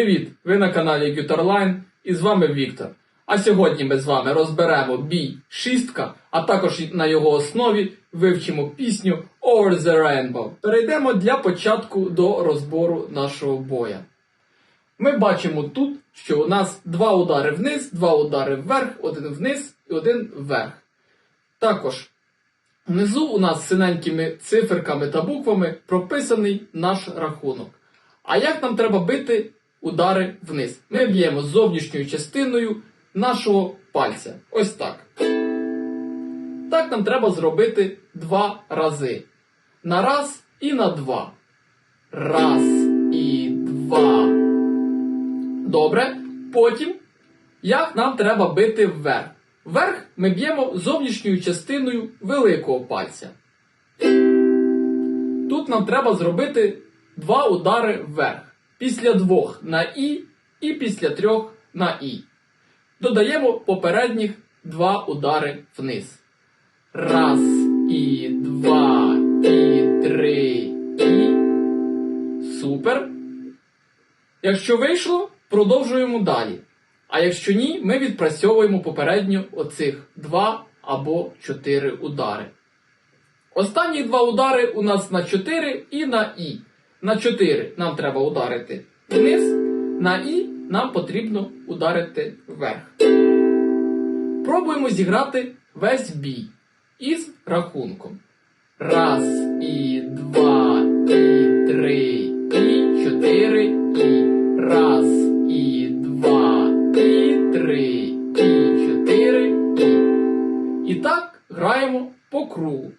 Привіт! Ви на каналі Guitarline і з вами Віктор. А сьогодні ми з вами розберемо бій шістка, а також на його основі вивчимо пісню Over the Rainbow. Перейдемо для початку до розбору нашого боя. Ми бачимо тут, що у нас два удари вниз, два удари вверх, один вниз і один вверх. Також внизу у нас синенькими циферками та буквами прописаний наш рахунок. А як нам треба бити удари вниз? Ми б'ємо зовнішньою частиною нашого пальця. Ось так. Так нам треба зробити два рази. На раз і на два. Раз і два. Добре. Потім, як нам треба бити вверх? Вверх ми б'ємо зовнішньою частиною великого пальця. Тут нам треба зробити два удари вверх. Після двох на І і після трьох на І. Додаємо попередніх два удари вниз. Раз і два, і три, і. Супер. Якщо вийшло, продовжуємо далі. А якщо ні, ми відпрацьовуємо попередньо оцих два або чотири удари. Останні два удари у нас на 4 і на І. На 4 нам треба ударити вниз, на І нам потрібно ударити вверх. Пробуємо зіграти весь бій із рахунком. Раз, і два, і три, і чотири, і. Раз, і два, і три, і чотири, і. І так граємо по кругу,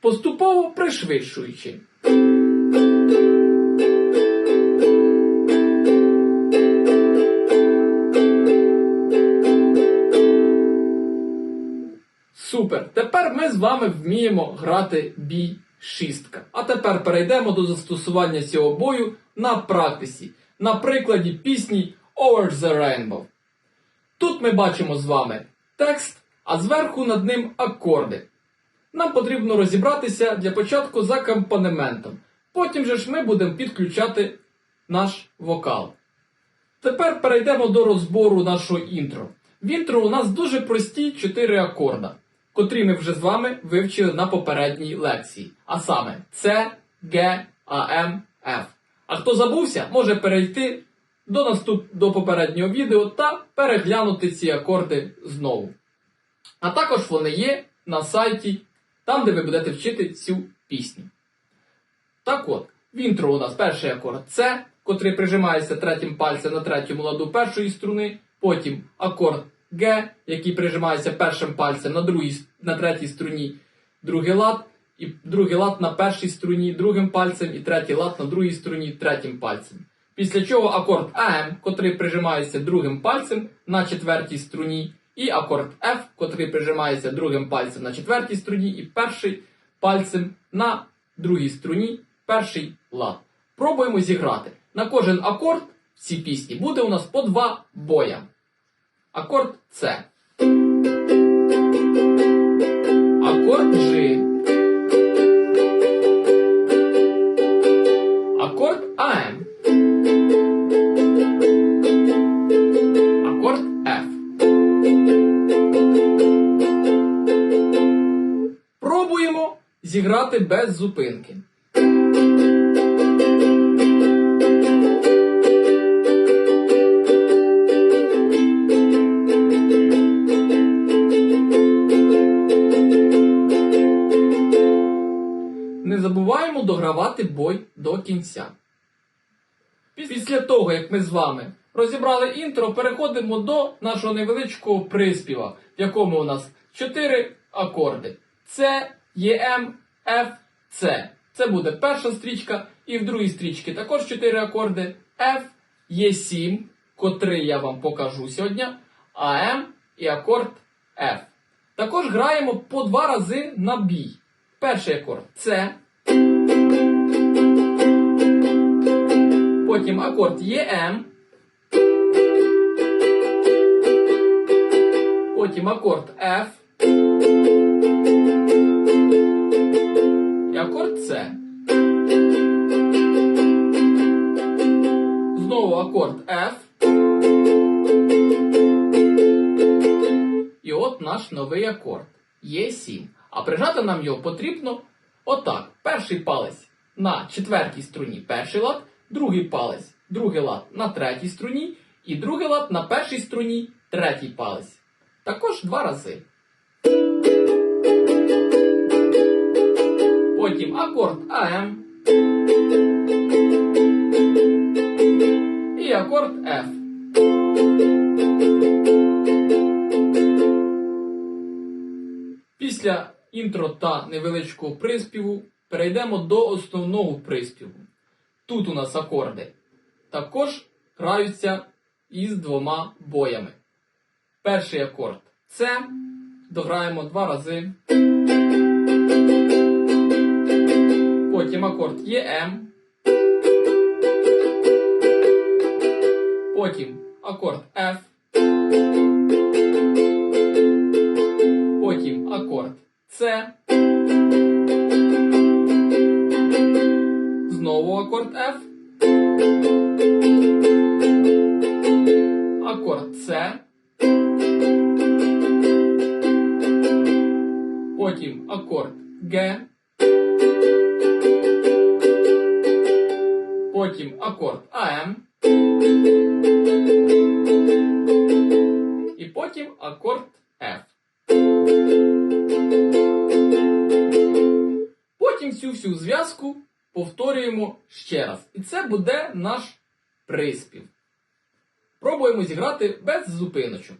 поступово пришвидшуючи. Супер! Тепер ми з вами вміємо грати бій шістка. А тепер перейдемо до застосування цього бою на практиці, на прикладі пісні Over the Rainbow. Тут ми бачимо з вами текст, а зверху над ним акорди. Нам потрібно розібратися для початку з акомпанементом. Потім же ж ми будемо підключати наш вокал. Тепер перейдемо до розбору нашого інтро. В інтро у нас дуже прості 4 акорда, котрі ми вже з вами вивчили на попередній лекції. А саме С, Г, АМ, Ф. А хто забувся, може перейти до наступ... до попереднього відео та переглянути ці акорди знову. А також вони є на сайті, там, де ви будете вчити цю пісню. Так от, в інтро у нас перший акорд С, котрий прижимається третім пальцем на третьому ладу першої струни, потім акорд Г, який прижимається першим пальцем на, другій, на третій струні, другий лад, і другий лад на першій струні другим пальцем, і третій лад на другій струні третім пальцем. Після чого акорд АМ, котрий прижимається другим пальцем на четвертій струні, і акорд F, котрий прижимається другим пальцем на четвертій струні, і перший пальцем на другій струні, перший лад. Пробуємо зіграти. На кожен акорд в цій пісні буде у нас по два боя. Акорд С. Акорд G. Акорд АМ. Акорд F. Пробуємо зіграти без зупинки. Забуваємо догравати бой до кінця. Після того, як ми з вами розібрали інтро, переходимо до нашого невеличкого приспіва, в якому у нас 4 акорди: С, ЄМ, Ф, С. Це буде перша стрічка, і в другій стрічці також 4 акорди F, Е7, котрий я вам покажу сьогодні, АМ і акорд F. Також граємо по два рази на бій. Перший акорд С. Потім акорд ЄМ. Потім акорд F. І акорд С. Знову акорд F. І от наш новий акорд Е7. А прижати нам його потрібно отак. Перший палець на четвертій струні перший лад, другий палець, другий лад на третій струні, і другий лад на першій струні третій палець. Також два рази. Потім акорд АМ. І акорд F. Після інтро та невеличкого приспіву перейдемо до основного приспіву. Тут у нас акорди також граються із двома боями. Перший акорд С. Дограємо два рази. Потім акорд ЄМ. Потім акорд F. Потім акорд С. Знову акорд F. Акорд С. Потім акорд Г. Потім акорд АМ. І потім акорд F. Потім цю всю зв'язку Повторюємо ще раз. І це буде наш приспів. Пробуємо зіграти без зупиночок.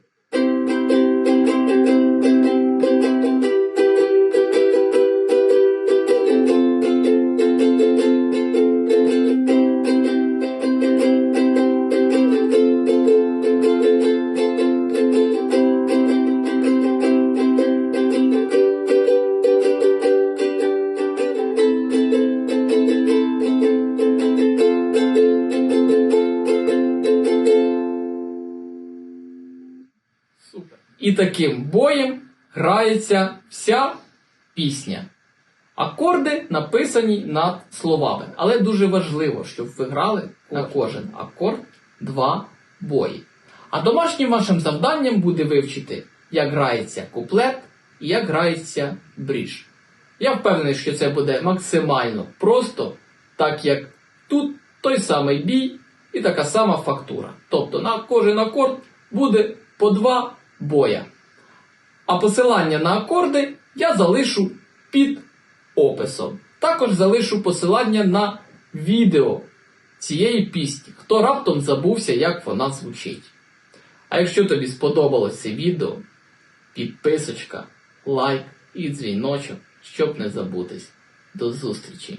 І таким боєм грається вся пісня. Акорди написані над словами. Але дуже важливо, щоб ви грали на кожен акорд два бої. А домашнім вашим завданням буде вивчити, як грається куплет і як грається бріж. Я впевнений, що це буде максимально просто, так як тут той самий бій і така сама фактура. Тобто на кожен акорд буде по два боя. А посилання на акорди я залишу під описом. Також залишу посилання на відео цієї пісні, хто раптом забувся, як вона звучить. А якщо тобі сподобалось це відео, підписочка, лайк і дзвіночок, щоб не забутись. До зустрічі!